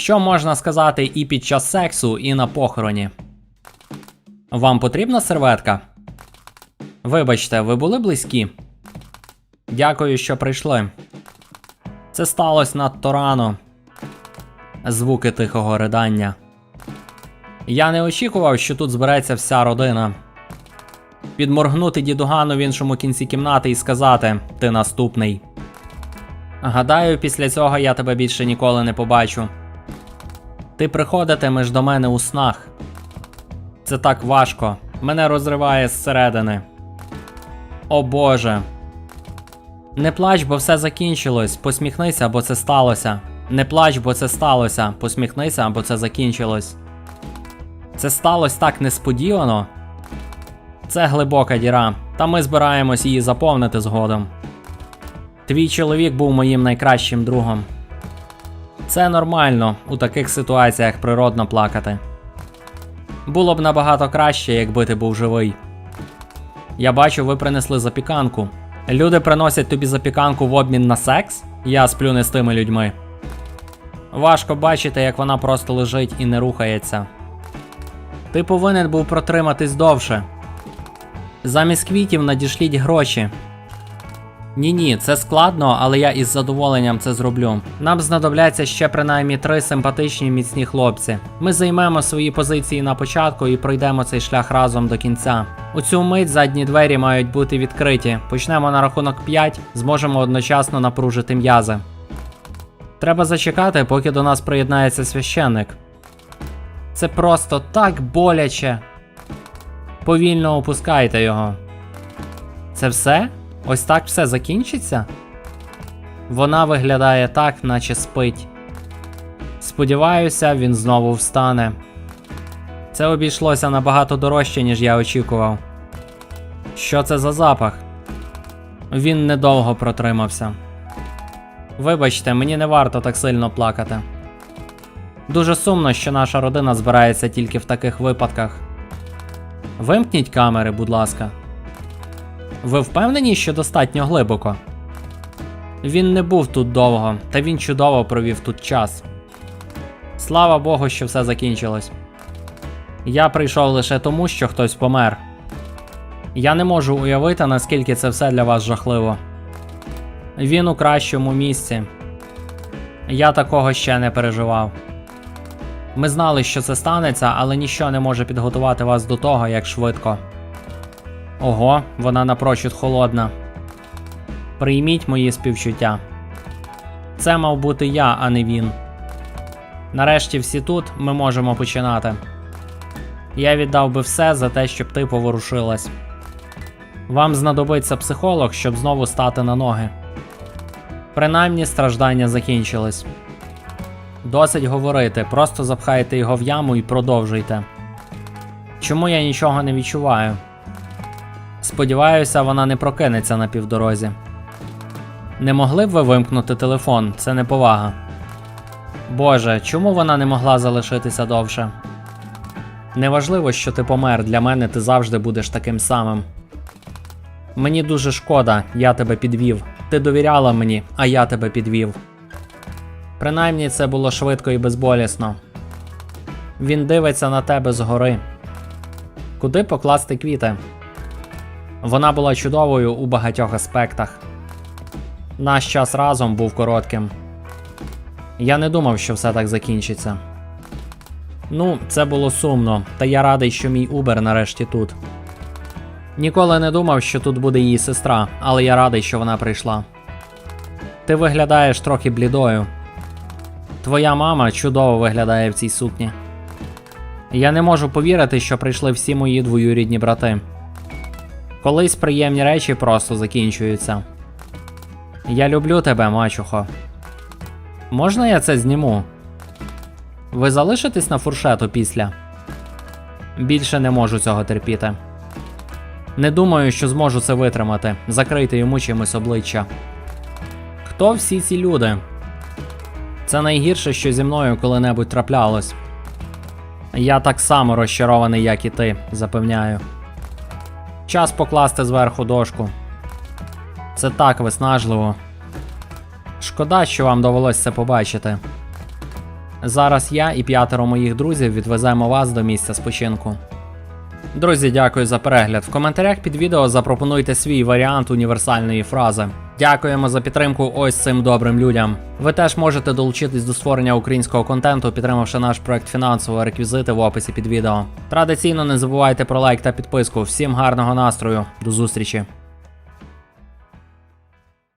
Що можна сказати і під час сексу, і на похороні? Вам потрібна серветка? Вибачте, ви були близькі? Дякую, що прийшли. Це сталося надто рано. Звуки тихого ридання. Я не очікував, що тут збереться вся родина. Підморгнути дідугану в іншому кінці кімнати і сказати: Ти наступний. Гадаю, після цього я тебе більше ніколи не побачу. Ти приходитимеш до мене у снах. Це так важко. Мене розриває зсередини. О Боже. Не плач, бо все закінчилось. Посміхнися, бо це сталося. Не плач, бо це сталося. Посміхнися, бо це закінчилось. Це сталося так несподівано. Це глибока діра, та ми збираємось її заповнити згодом. Твій чоловік був моїм найкращим другом. Це нормально у таких ситуаціях природно плакати. Було б набагато краще, якби ти був живий. Я бачу, ви принесли запіканку. Люди приносять тобі запіканку в обмін на секс? Я сплю не з тими людьми. Важко бачити, як вона просто лежить і не рухається. Ти повинен був протриматись довше. Замість квітів надішліть гроші. Ні, ні, це складно, але я із задоволенням це зроблю. Нам знадобляться ще принаймні три симпатичні міцні хлопці. Ми займемо свої позиції на початку і пройдемо цей шлях разом до кінця. У цю мить задні двері мають бути відкриті. Почнемо на рахунок 5, зможемо одночасно напружити м'язи. Треба зачекати, поки до нас приєднається священник. Це просто так боляче. Повільно опускайте його. Це все? Ось так все закінчиться? Вона виглядає так, наче спить. Сподіваюся, він знову встане. Це обійшлося набагато дорожче, ніж я очікував. Що це за запах? Він недовго протримався. Вибачте, мені не варто так сильно плакати. Дуже сумно, що наша родина збирається тільки в таких випадках. Вимкніть камери, будь ласка. Ви впевнені, що достатньо глибоко? Він не був тут довго, та він чудово провів тут час. Слава Богу, що все закінчилось. Я прийшов лише тому, що хтось помер. Я не можу уявити, наскільки це все для вас жахливо. Він у кращому місці. Я такого ще не переживав. Ми знали, що це станеться, але ніщо не може підготувати вас до того, як швидко. Ого, вона напрочуд холодна. Прийміть мої співчуття. Це мав бути я, а не він. Нарешті всі тут ми можемо починати. Я віддав би все за те, щоб ти поворушилась. Вам знадобиться психолог, щоб знову стати на ноги. Принаймні страждання закінчились. Досить говорити, просто запхайте його в яму і продовжуйте. Чому я нічого не відчуваю? Сподіваюся, вона не прокинеться на півдорозі. Не могли б ви вимкнути телефон, це неповага. Боже, чому вона не могла залишитися довше? Неважливо, що ти помер, для мене ти завжди будеш таким самим. Мені дуже шкода, я тебе підвів. Ти довіряла мені, а я тебе підвів. Принаймні це було швидко і безболісно. Він дивиться на тебе згори. Куди покласти квіти? Вона була чудовою у багатьох аспектах. Наш час разом був коротким. Я не думав, що все так закінчиться. Ну, це було сумно, та я радий, що мій Убер нарешті тут. Ніколи не думав, що тут буде її сестра, але я радий, що вона прийшла. Ти виглядаєш трохи блідою. Твоя мама чудово виглядає в цій сукні. Я не можу повірити, що прийшли всі мої двоюрідні брати. Колись приємні речі просто закінчуються. Я люблю тебе, мачухо. Можна я це зніму? Ви залишитесь на фуршету після? Більше не можу цього терпіти. Не думаю, що зможу це витримати. Закрити йому чимось обличчя. Хто всі ці люди? Це найгірше, що зі мною коли-небудь траплялось. Я так само розчарований, як і ти, запевняю. Час покласти зверху дошку. Це так виснажливо. Шкода, що вам довелося це побачити. Зараз я і п'ятеро моїх друзів відвеземо вас до місця спочинку. Друзі, дякую за перегляд. В коментарях під відео запропонуйте свій варіант універсальної фрази. Дякуємо за підтримку ось цим добрим людям. Ви теж можете долучитись до створення українського контенту, підтримавши наш проект фінансово, реквізити в описі під відео. Традиційно не забувайте про лайк та підписку. Всім гарного настрою, до зустрічі!